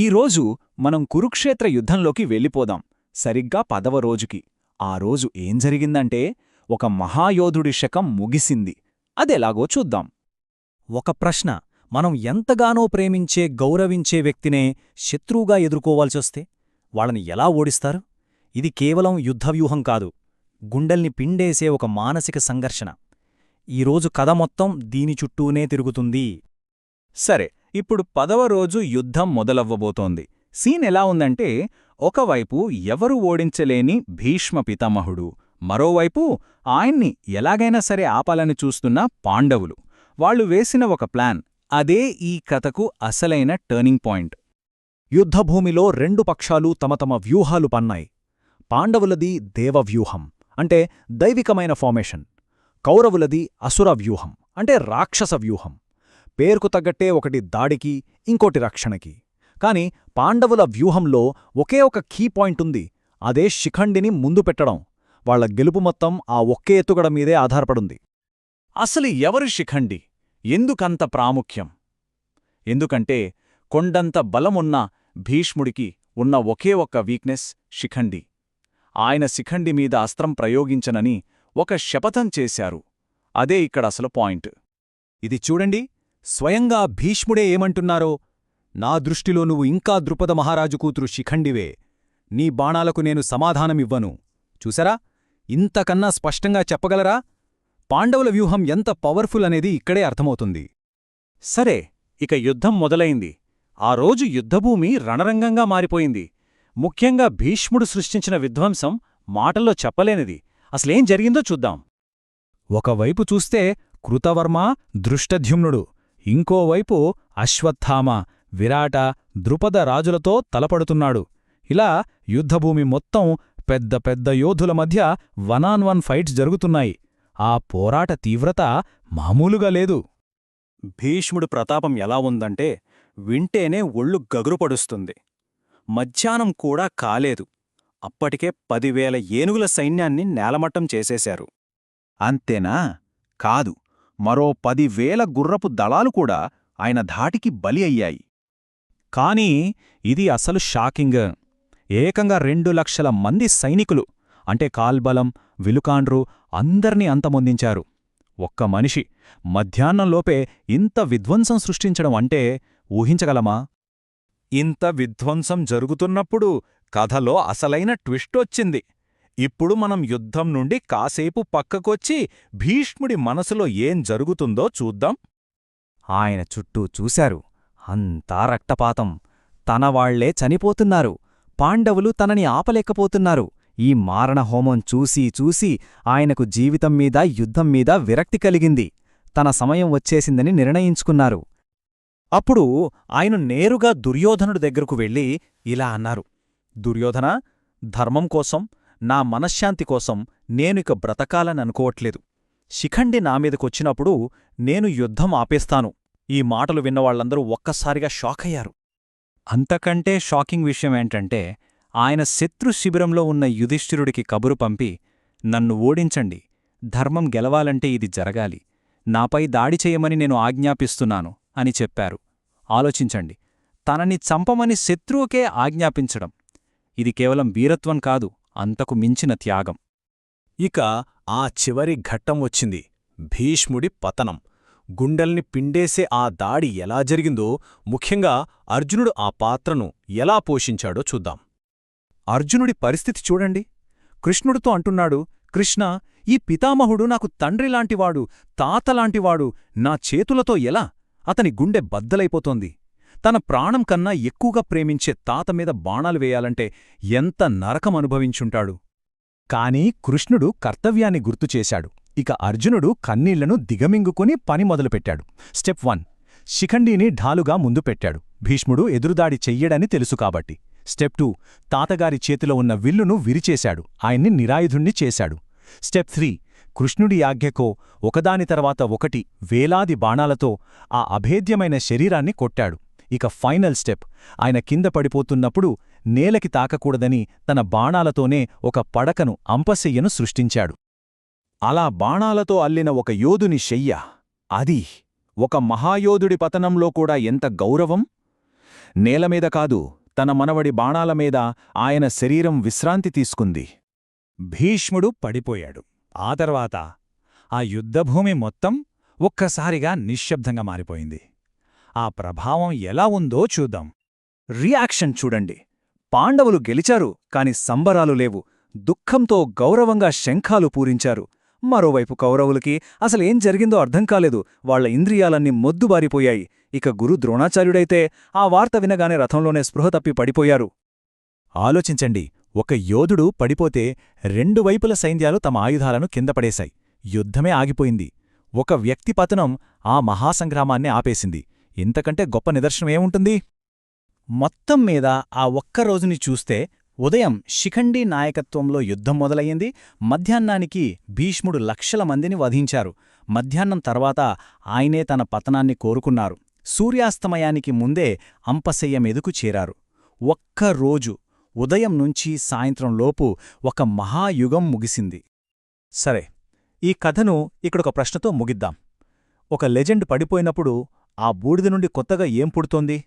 ఈరోజు మనం కురుక్షేత్ర యుద్ధంలోకి వెళ్ళిపోదాం. సరిగ్గా పదవ రోజుకి. ఆ రోజు ఏం జరిగిందంటే ఒక మహాయోధుడి శకం ముగిసింది. అదెలాగో చూద్దాం. ఒక ప్రశ్న. మనం ఎంతగానో ప్రేమించే గౌరవించే వ్యక్తినే శత్రువుగా ఎదుర్కోవాల్సొస్తే వాళ్ళని ఎలా ఓడిస్తారు? ఇది కేవలం యుద్ధవ్యూహం కాదు. గుండెల్ని పిండేసే ఒక మానసిక సంఘర్షణ. ఈరోజు కథ మొత్తం దీని చుట్టూనే తిరుగుతుంది. సరే ఇప్పుడు పదవ రోజు యుద్ధం మొదలవ్వబోతోంది. సీన్ ఎలా ఉందంటే ఒకవైపు ఎవరు ఓడించలేని భీష్మ పితామహుడు మరోవైపు ఆయన్ని ఎలాగైనా సరే ఆపాలని చూస్తున్న పాండవులు. వాళ్ళు వేసిన ఒక ప్లాన్ అదే ఈ కథకు అసలైన టర్నింగ్ పాయింట్. యుద్ధభూమిలో రెండు పక్షాలు తమ తమ వ్యూహాలు పన్నాయి. పాండవులది దేవవ్యూహం అంటే దైవికమైన ఫార్మేషన్. కౌరవులది అసుర వ్యూహం అంటే రాక్షస వ్యూహం. పేరుకు తగ్గట్టే ఒకటి దాడికి ఇంకోటి రక్షణకి. కాని పాండవుల వ్యూహంలో ఒకే ఒక కీ పాయింట్ ఉంది. అదే శిఖండిని ముందు పెట్టడం. వాళ్ళ గెలుపు మొత్తం ఆ ఒకే ఎత్తుగడ మీదే ఆధారపడుంది. అసలు ఎవరు శిఖండి? ఎందుకంత ప్రాముఖ్యం? ఎందుకంటే కొండంత బలమున్న భీష్ముడికి ఉన్న ఒకే ఒక్క వీక్నెస్ శిఖండి. ఆయన శిఖండి మీద అస్త్రం ప్రయోగించనని ఒక శపథం చేశారు. అదే ఇక్కడ అసలు పాయింట్. ఇది చూడండి. స్వయంగా భీష్ముడే ఏమంటున్నారో నా దృష్టిలో నువ్వు ఇంకా ద్రుపద మహారాజు కూతురు శిఖండివే. నీ బాణాలకు నేను సమాధానమివ్వను. చూసారా ఇంతకన్నా స్పష్టంగా చెప్పగలరా? పాండవుల వ్యూహం ఎంత పవర్ఫుల్ అనేది ఇక్కడే అర్థమవుతుంది. సరే ఇక యుద్ధం మొదలైంది. ఆ రోజు యుద్ధభూమి రణరంగంగా మారిపోయింది. ముఖ్యంగా భీష్ముడు సృష్టించిన విధ్వంసం మాటల్లో చెప్పలేనిది. అసలేం జరిగిందో చూద్దాం. ఒకవైపు చూస్తే కృతవర్మ దృష్టధ్యుమ్నుడు ఇంకోవైపు అశ్వత్థామ విరాట ద్రుపద రాజులతో తలపడుతున్నాడు. ఇలా యుద్ధభూమి మొత్తం పెద్ద పెద్ద యోధుల మధ్య వనాన్ వన్ ఫైట్స్ జరుగుతున్నాయి. ఆ పోరాట తీవ్రత మామూలుగా లేదు. భీష్ముడు ప్రతాపం ఎలా ఉందంటే వింటేనే ఒళ్ళు గగురుపడుస్తుంది. మధ్యాహ్నం కూడా కాలేదు. అప్పటికే పదివేల ఏనుగుల సైన్యాన్ని నేలమట్టం చేసేశారు. అంతేనా? కాదు. మరో పదివేల గుర్రపు దళాలు కూడా ఆయన ధాటికి బలి అయ్యాయి. కానీ ఇది అసలు షాకింగ్. ఏకంగా రెండు లక్షల మంది సైనికులు అంటే కాల్బలం విలుకాండ్రు అందర్నీ అంతమొందించారు. ఒక్క మనిషి మధ్యాహ్నంలోపే ఇంత విధ్వంసం సృష్టించడం అంటే ఊహించగలమా? ఇంత విధ్వంసం జరుగుతున్నప్పుడు కథలో అసలైన ట్విస్టొచ్చింది ఇప్పుడు మనం యుద్ధం నుండి కాసేపు పక్కకొచ్చి భీష్ముడి మనసులో ఏం జరుగుతుందో చూద్దాం. ఆయన చుట్టూ చూశారు. అంతా రక్తపాతం. తనవాళ్ళే చనిపోతున్నారు. పాండవులు తనని ఆపలేకపోతున్నారు. ఈ మారణహోమం చూసి చూసి ఆయనకు జీవితం మీద యుద్ధం మీద విరక్తి కలిగింది. తన సమయం వచ్చేసిందని నిర్ణయించుకున్నారు. అప్పుడు ఆయన నేరుగా దుర్యోధనుడి దగ్గరకు వెళ్ళి ఇలా అన్నారు. దుర్యోధన ధర్మం కోసం నా మనశ్శాంతి కోసం నేనిక బ్రతకాలననుకోవట్లేదు శిఖండి నామీదకొచ్చినప్పుడు నేను యుద్ధం ఆపేస్తాను. ఈ మాటలు విన్నవాళ్ళందరూ ఒక్కసారిగా షాకయ్యారు. అంతకంటే షాకింగ్ విషయమేంటంటే ఆయన శత్రు శిబిరంలో ఉన్న యుధిష్ఠిరుడికి కబురు పంపి నన్ను ఓడించండి. ధర్మం గెలవాలంటే ఇది జరగాలి. నాపై దాడి చేయమని నేను ఆజ్ఞాపిస్తున్నాను అని చెప్పారు. ఆలోచించండి. తనని చంపమని శత్రువుకే ఆజ్ఞాపించడం. ఇది కేవలం వీరత్వం కాదు. అంతకు మించిన త్యాగం. ఇక ఆ చివరి ఘట్టం వచ్చింది. భీష్ముడి పతనం. గుండెల్ని పిండేసే ఆ దాడి ఎలా జరిగిందో ముఖ్యంగా అర్జునుడు ఆ పాత్రను ఎలా పోషించాడో చూద్దాం. అర్జునుడి పరిస్థితి చూడండి. కృష్ణుడితో అంటున్నాడు కృష్ణ ఈ పితామహుడు నాకు తండ్రిలాంటివాడు తాతలాంటివాడు నా చేతులతో ఎలా? అతని గుండె బద్దలైపోతోంది. తన ప్రాణం కన్నా ఎక్కువగా ప్రేమించే తాత మీద బాణాలు వేయాలంటే ఎంత నరకం అనుభవించుంటాడు? కాని కృష్ణుడు కర్తవ్యాన్ని గుర్తుచేశాడు ఇక అర్జునుడు కన్నీళ్ళను దిగమింగుకుని పని మొదలుపెట్టాడు. స్టెప్ వన్ శిఖండీని ఢాలుగా ముందు పెట్టాడు. భీష్ముడు ఎదురుదాడి చెయ్యడని తెలుసు కాబట్టి. స్టెప్ టూ తాతగారి చేతిలో ఉన్న విల్లును విరిచేశాడు. ఆయన్ని నిరాయుధుణ్ణి చేశాడు. స్టెప్ త్రీ కృష్ణుడి ఆజ్ఞకో ఒకదాని తర్వాత ఒకటి వేలాది బాణాలతో ఆ అభేద్యమైన శరీరాన్ని కొట్టాడు. ఇక ఫైనల్ స్టెప్. ఆయన కింద పడిపోతున్నప్పుడు నేలకి తాకకూడదని తన బాణాలతోనే ఒక పడకను అంపశయ్యను సృష్టించాడు. అలా బాణాలతో అల్లిన ఒక యోధుని శయ్య అది ఒక మహాయోధుడి పతనంలో కూడా ఎంత గౌరవం? నేలమీద కాదు తన మనవడి బాణాల మీద ఆయన శరీరం విశ్రాంతి తీసుకుంది. భీష్ముడు పడిపోయాడు. ఆ తర్వాత ఆ యుద్ధభూమి మొత్తం ఒక్కసారిగా నిశ్శబ్దంగా మారిపోయింది. ఆ ప్రభావం ఎలా ఉందో చూద్దాం. రియాక్షన్ చూడండి. పాండవులు గెలిచారు కాని సంబరాలు లేవు. దుఃఖంతో గౌరవంగా శంఖాలు పూరించారు. మరోవైపు కౌరవులకి అసలేం జరిగిందో అర్థం కాలేదు. వాళ్ళ ఇంద్రియాలన్నీ మొద్దుబారిపోయాయి. ఇక గురు ద్రోణాచార్యుడైతే ఆ వార్త వినగానే రథంలోనే స్పృహ తప్పి పడిపోయారు. ఆలోచించండి. ఒక యోధుడు పడిపోతే రెండు వైపుల సైన్యాలు తమ ఆయుధాలను కిందపడేశాయి యుద్ధమే ఆగిపోయింది. ఒక వ్యక్తి పతనం ఆ మహాసంగ్రామాన్ని ఆపేసింది. ఇంతకంటే గొప్ప నిదర్శనమేముంటుంది మొత్తం మీద ఆ ఒక్క రోజుని చూస్తే ఉదయం శిఖండి నాయకత్వంలో యుద్ధం మొదలయ్యింది. మధ్యాహ్నానికి భీష్ముడు లక్షల మందిని వధించారు. మధ్యాహ్నం తర్వాత ఆయనే తన పతనాన్ని కోరుకున్నారు. సూర్యాస్తమయానికి ముందే అంపశయ్య మీదకు చేరారు. ఒక్క రోజు ఉదయం నుంచి సాయంత్రంలోపు ఒక మహాయుగం ముగిసింది. సరే ఈ కథను ఇక్కడొక ప్రశ్నతో ముగిద్దాం. ఒక లెజెండ్ పడిపోయినప్పుడు ఆ బూడిద నుండి కొత్తగా ఏం పుడుతోంది?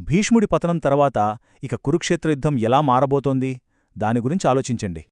భీష్ముడి పతనం తర్వాత ఇక కురుక్షేత్ర యుద్ధం ఎలా మారబోతోంది? దాని గురించి ఆలోచించండి.